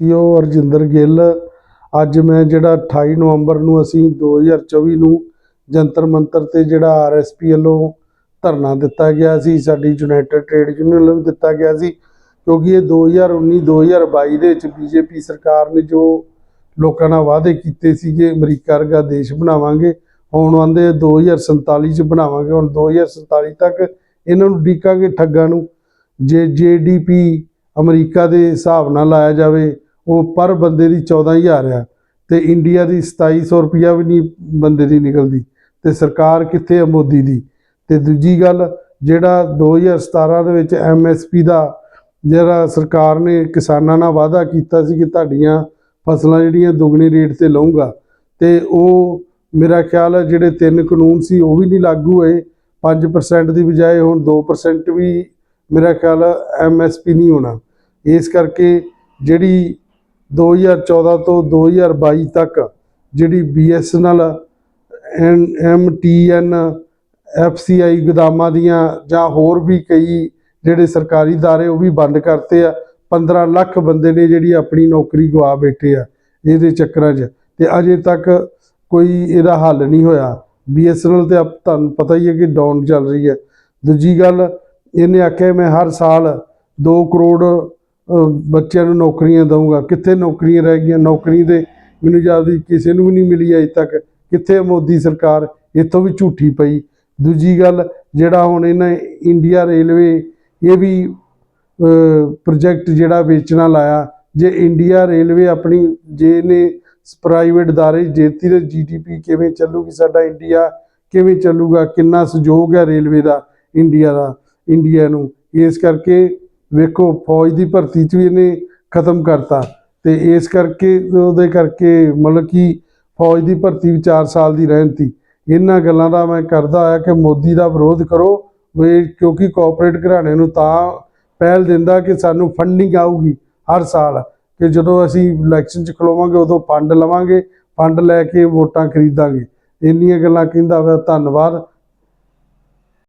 ਸਾਥੀਓ ਅਰਜਿੰਦਰ ਗਿੱਲ, ਅੱਜ ਮੈਂ ਜਿਹੜਾ 28 ਨਵੰਬਰ ਨੂੰ ਅਸੀਂ 2024 ਨੂੰ ਜੰਤਰ ਮੰਤਰ ਤੇ ਜਿਹੜਾ ਆਰਐਸਪੀ ਵੱਲੋਂ ਧਰਨਾ ਦਿੱਤਾ ਗਿਆ ਸੀ, ਸਾਡੀ ਯੂਨਾਈਟਿਡ ਟ੍ਰੇਡ ਯੂਨੀਅਨ ਵੱਲੋਂ ਵੀ ਦਿੱਤਾ ਗਿਆ ਸੀ, ਕਿਉਂਕਿ ਇਹ 2019 2022 ਦੇ ਵਿੱਚ ਬੀਜੇਪੀ ਸਰਕਾਰ ਨੇ ਜੋ ਲੋਕਾਂ ਨਾਲ ਵਾਅਦੇ ਕੀਤੇ ਸੀ ਸੀਗੇ, ਅਮਰੀਕਾ ਵਰਗਾ ਦੇਸ਼ ਬਣਾਵਾਂਗੇ, ਹੁਣ ਆਂਦੇ 2047 ਚ ਬਣਾਵਾਂਗੇ, ਹੁਣ 2047 ਤੱਕ ਇਹਨਾਂ ਨੂੰ ਡੀਕਾਂਗੇ ਠੱਗਾਂ ਨੂੰ, ਜੇ ਜੀਡੀਪੀ ਅਮਰੀਕਾ ਦੇ ਹਿਸਾਬ ਨਾਲ ਲਾਇਆ ਜਾਵੇ ਉਹ ਪਰ ਬੰਦੇ ਦੀ 14000 ਆ ਤੇ ਇੰਡੀਆ ਦੀ 2700 ਰੁਪਿਆ ਵੀ ਨਹੀਂ ਬੰਦੇ ਦੀ ਨਿਕਲਦੀ ਤੇ ਸਰਕਾਰ ਕਿੱਥੇ ਆ ਮੋਦੀ ਦੀ? ਤੇ ਦੂਜੀ ਗੱਲ, ਜਿਹੜਾ 2017 ਦੇ ਵਿੱਚ ਐਮਐਸਪੀ ਦਾ ਜਿਹੜਾ ਸਰਕਾਰ ਨੇ ਕਿਸਾਨਾਂ ਨਾਲ ਵਾਅਦਾ ਕੀਤਾ ਸੀ ਕਿ ਤੁਹਾਡੀਆਂ ਫਸਲਾਂ ਜਿਹੜੀਆਂ ਦੁੱਗਣੇ ਰੇਟ ਤੇ ਲਵਾਂਗਾ ਤੇ ਉਹ ਮੇਰਾ ਖਿਆਲ ਹੈ ਜਿਹੜੇ ਤਿੰਨ ਕਾਨੂੰਨ ਸੀ ਉਹ ਵੀ ਨਹੀਂ ਲਾਗੂ ਹੋਏ। 5% ਦੀ ਬਜਾਏ ਹੁਣ 2% ਵੀ ਮੇਰਾ ਖਿਆਲ ਐਮਐਸਪੀ ਨਹੀਂ ਹੋਣਾ। ਇਸ ਕਰਕੇ ਜਿਹੜੀ 2014 ਤੋਂ 2022 ਤੱਕ ਜਿਹੜੀ BSNL MTN FCI ਗੋਦਾਮਾਂ ਦੀਆਂ ਜਾਂ ਹੋਰ ਵੀ ਕਈ ਜਿਹੜੇ ਸਰਕਾਰੀ ਦਾਰੇ ਉਹ ਵੀ ਬੰਦ ਕਰਤੇ ਆ। 15 ਲੱਖ ਬੰਦੇ ਨੇ ਜਿਹੜੀ ਆਪਣੀ ਨੌਕਰੀ ਗਵਾ ਬੈਠੇ ਆ ਇਹਦੇ ਚੱਕਰਾਂ 'ਚ ਤੇ ਅਜੇ ਤੱਕ ਕੋਈ ਇਹਦਾ ਹੱਲ ਨਹੀਂ ਹੋਇਆ। BSNL ਤੇ ਆਪ ਤੁਹਾਨੂੰ ਪਤਾ ਹੀ ਹੈ ਕਿ ਡਾਊਨ ਚੱਲ ਰਹੀ ਹੈ। ਦੂਜੀ ਗੱਲ, ਇਹਨੇ ਆਖਿਆ ਮੈਂ ਹਰ ਸਾਲ 2 ਕਰੋੜ ਬੱਚਿਆਂ ਨੂੰ ਨੌਕਰੀਆਂ ਦਊਂਗਾ ਕਿੱਥੇ ਨੌਕਰੀਆਂ ਰਹਿ ਗਈਆਂ ਨੌਕਰੀ ਦੇ ਮੈਨੂੰ ਜਿਆਦਾ ਕਿਸੇ ਨੂੰ ਵੀ ਨਹੀਂ ਮਿਲੀ ਅਜੇ ਤੱਕ ਕਿੱਥੇ ਹੈ ਮੋਦੀ ਸਰਕਾਰ ਇੱਥੋਂ ਵੀ ਝੂਠੀ ਪਈ ਦੂਜੀ ਗੱਲ ਜਿਹੜਾ ਹੁਣ ਇਹਨਾਂ ਇੰਡੀਆ ਰੇਲਵੇ ਇਹ ਵੀ ਪ੍ਰੋਜੈਕਟ ਜਿਹੜਾ ਵੇਚਣਾ ਲਾਇਆ ਜੇ ਇੰਡੀਆ ਰੇਲਵੇ ਆਪਣੀ ਜੇ ਇਹਨੇ ਪ੍ਰਾਈਵੇਟ ادارے ਜੇਤੀ ਦੇ ਜੀਡੀਪੀ ਕਿਵੇਂ ਚੱਲੂਗੀ ਸਾਡਾ ਇੰਡੀਆ ਕਿਵੇਂ ਚੱਲੂਗਾ ਕਿੰਨਾ ਸਹਿਯੋਗ ਹੈ ਰੇਲਵੇ ਦਾ ਇੰਡੀਆ ਦਾ ਇੰਡੀਆ ਨੂੰ ਇਸ ਕਰਕੇ ਵੇਖੋ, ਫੌਜ ਦੀ ਭਰਤੀ ਚ ਵੀ ਇਹਨੇ ਖਤਮ ਕਰਤਾ ਤੇ ਇਸ ਕਰਕੇ ਉਹਦੇ ਕਰਕੇ ਮਤਲਬ ਕਿ ਫੌਜ ਦੀ ਭਰਤੀ ਵੀ 4 ਸਾਲ ਦੀ ਰਹਿਣਤੀ ਇਹਨਾਂ ਗੱਲਾਂ ਦਾ ਮੈਂ ਕਰਦਾ ਆਇਆ ਕਿ ਮੋਦੀ ਦਾ ਵਿਰੋਧ ਕਰੋ, ਵੀ ਕਿਉਂਕਿ ਕਾਰਪੋਰੇਟ ਘਰਾਣੇ ਨੂੰ ਤਾਂ ਪਹਿਲ ਦਿੰਦਾ ਕਿ ਸਾਨੂੰ ਫੰਡਿੰਗ ਆਊਗੀ ਹਰ ਸਾਲ, ਕਿ ਜਦੋਂ ਅਸੀਂ ਇਲੈਕਸ਼ਨ 'ਚ ਖਲੋਵਾਂਗੇ ਉਦੋਂ ਫੰਡ ਲਵਾਂਗੇ ਫੰਡ ਲੈ ਕੇ ਵੋਟਾਂ ਖਰੀਦਾਂਗੇ। ਇੰਨੀਆਂ ਗੱਲਾਂ ਕਹਿੰਦਾ ਹੋਇਆ ਧੰਨਵਾਦ।